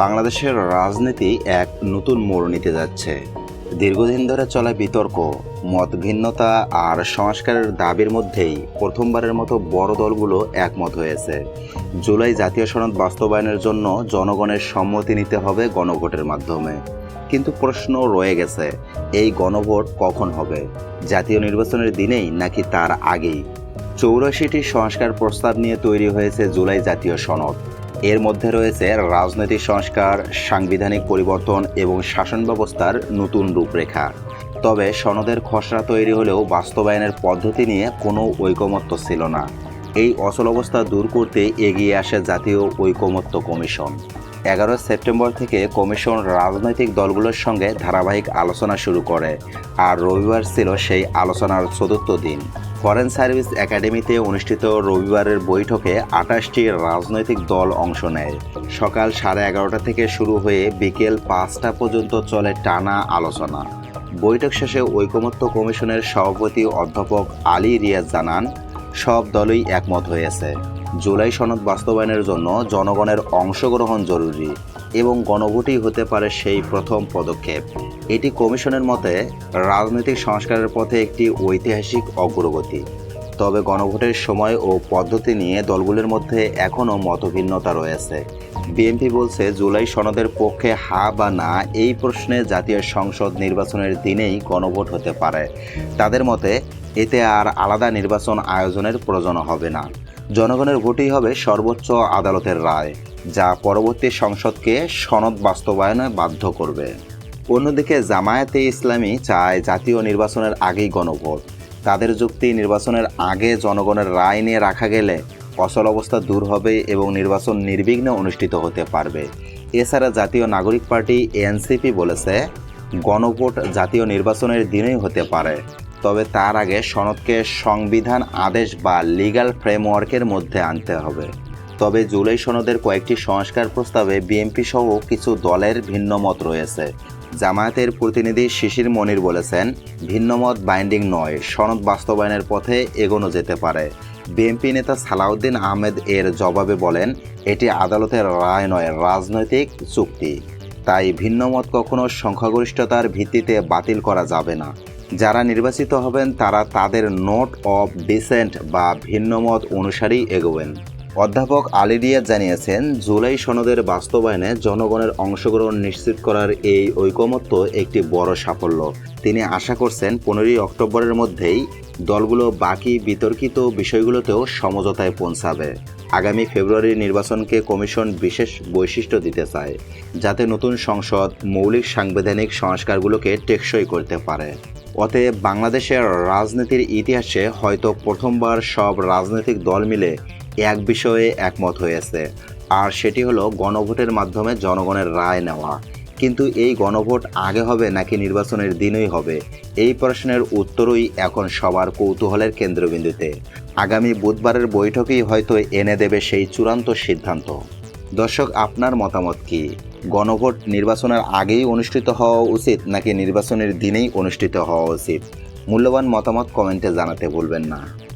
বাংলাদেশের রাজনীতি এক নতুন মোড় নিতে যাচ্ছে। দীর্ঘদিন ধরে চলা বিতর্ক, মত ভিন্নতা আর সংস্কারের দাবির মধ্যেই প্রথমবারের মতো বড় দলগুলো একমত হয়েছে। জুলাই জাতীয় সনদ বাস্তবায়নের জন্য জনগণের সম্মতি নিতে হবে গণভোটের মাধ্যমে। কিন্তু প্রশ্ন রয়ে গেছে, এই গণভোট কখন হবে? জাতীয় নির্বাচনের দিনেই নাকি তার আগেই? চৌরাশিটি সংস্কার প্রস্তাব নিয়ে তৈরি হয়েছে জুলাই জাতীয় সনদ। এর মধ্যে রয়েছে রাজনৈতিক সংস্কার, সাংবিধানিক পরিবর্তন এবং শাসন ব্যবস্থার নতুন রূপরেখা। তবে সনদের খসড়া তৈরি হলেও বাস্তবায়নের পদ্ধতি নিয়ে কোনো ঐকমত্য ছিল না। এই অচল অবস্থা দূর করতে এগিয়ে আসে জাতীয় ঐকমত্য কমিশন। এগারো সেপ্টেম্বর থেকে কমিশন রাজনৈতিক দলগুলোর সঙ্গে ধারাবাহিক আলোচনা শুরু করে, আর রবিবার ছিল সেই আলোচনার চতুর্থ দিন। ফরেন সার্ভিস একাডেমিতে অনুষ্ঠিত রবিবারের বৈঠকে আঠাশটি রাজনৈতিক দল অংশ নেয়। সকাল সাড়ে এগারোটা থেকে শুরু হয়ে বিকেল পাঁচটা পর্যন্ত চলে টানা আলোচনা। বৈঠক শেষে ঐকমত্য কমিশনের সভাপতি অধ্যাপক আলী রিয়াজ জানান, সব দলই একমত হয়েছে। জুলাই সনদ বাস্তবায়নের জন্য জনগণের অংশগ্রহণ জরুরি এবং গণভোটই হতে পারে সেই প্রথম পদক্ষেপ। এটি কমিশনের মতে রাজনৈতিক সংস্কারের পথে একটি ঐতিহাসিক অগ্রগতি। তবে গণভোটের সময় ও পদ্ধতি নিয়ে দলগুলির মধ্যে এখনও মতভিন্নতা রয়েছে। বিএনপি বলছে, জুলাই সনদের পক্ষে হা বা না এই প্রশ্নে জাতীয় সংসদ নির্বাচনের দিনেই গণভোট হতে পারে। তাদের মতে, এতে আর আলাদা নির্বাচন আয়োজনের প্রয়োজন হবে না। জনগণের ভোটই হবে সর্বোচ্চ আদালতের রায়, যা পরবর্তী সংসদকে সনদ বাস্তবায়নে বাধ্য করবে। অন্যদিকে জামায়াতে ইসলামী চায় জাতীয় নির্বাচনের আগেই গণভোট। তাদের যুক্তি নির্বাচনের আগে জনগণের রায় নিয়ে রাখা গেলে অচল অবস্থা দূর হবে এবং নির্বাচন নির্বিঘ্নে অনুষ্ঠিত হতে পারবে। এছাড়া জাতীয় নাগরিক পার্টি এনসিপি বলেছে, গণভোট জাতীয় নির্বাচনের দিনেই হতে পারে। তবে তার আগে সনদকে সংবিধান আদেশ বা লিগ্যাল ফ্রেমওয়ার্কের মধ্যে আনতে হবে। তবে জুলাই সনদের কয়েকটি সংস্কার প্রস্তাবে বিএনপি সহ কিছু দলের ভিন্নমত রয়েছে। জামায়াতের প্রতিনিধি শিশির মনির বলেছেন, ভিন্নমত বাইন্ডিং নয়, সনদ বাস্তবায়নের পথে এগোনো যেতে পারে। বিএনপি নেতা সালাউদ্দিন আহমেদ এর জবাবে বলেন, এটি আদালতের রায় নয়, রাজনৈতিক চুক্তি। তাই ভিন্নমত কখনো সংখ্যাগরিষ্ঠতার ভিত্তিতে বাতিল করা যাবে না। যারা নির্বাচিত হবেন, তারা তাদের নোট অফ ডিসেন্ট বা ভিন্নমত অনুসারেই এগোবেন। অধ্যাপক আলিরিয়া জানিয়েছেন, জুলাই সনদের বাস্তবায়নে জনগণের অংশগ্রহণ নিশ্চিত করার এই ঐকমত্য একটি বড় সাফল্য। তিনি আশা করছেন, পনেরোই অক্টোবরের মধ্যেই দলগুলো বাকি বিতর্কিত বিষয়গুলোতেও সমঝোতায় পৌঁছাবে। আগামী ফেব্রুয়ারির নির্বাচনকে কমিশন বিশেষ বৈশিষ্ট্য দিতে চায়, যাতে নতুন সংসদ মৌলিক সাংবিধানিক সংস্কারগুলোকে টেকসই করতে পারে। অতএব বাংলাদেশের রাজনীতির ইতিহাসে হয়তো প্রথমবার সব রাজনৈতিক দল মিলে এক বিষয়ে একমত হয়েছে। আর সেটি হলো গণভোটের মাধ্যমে জনগণের রায় নেওয়া। কিন্তু এই গণভোট আগে হবে নাকি নির্বাচনের দিনই হবে? এই প্রশ্নের উত্তরই এখন সবার কৌতূহলের কেন্দ্রবিন্দুতে। আগামী বুধবারের বৈঠকেই হয়তো এনে দেবে সেই চূড়ান্ত সিদ্ধান্ত। দর্শক, আপনার মতামত কি? গণভোট নির্বাচনের আগেই অনুষ্ঠিত হওয়া উচিত নাকি নির্বাচনের দিনেই অনুষ্ঠিত হওয়া উচিত? মূল্যবান মতামত কমেন্টে জানাতে ভুলবেন না।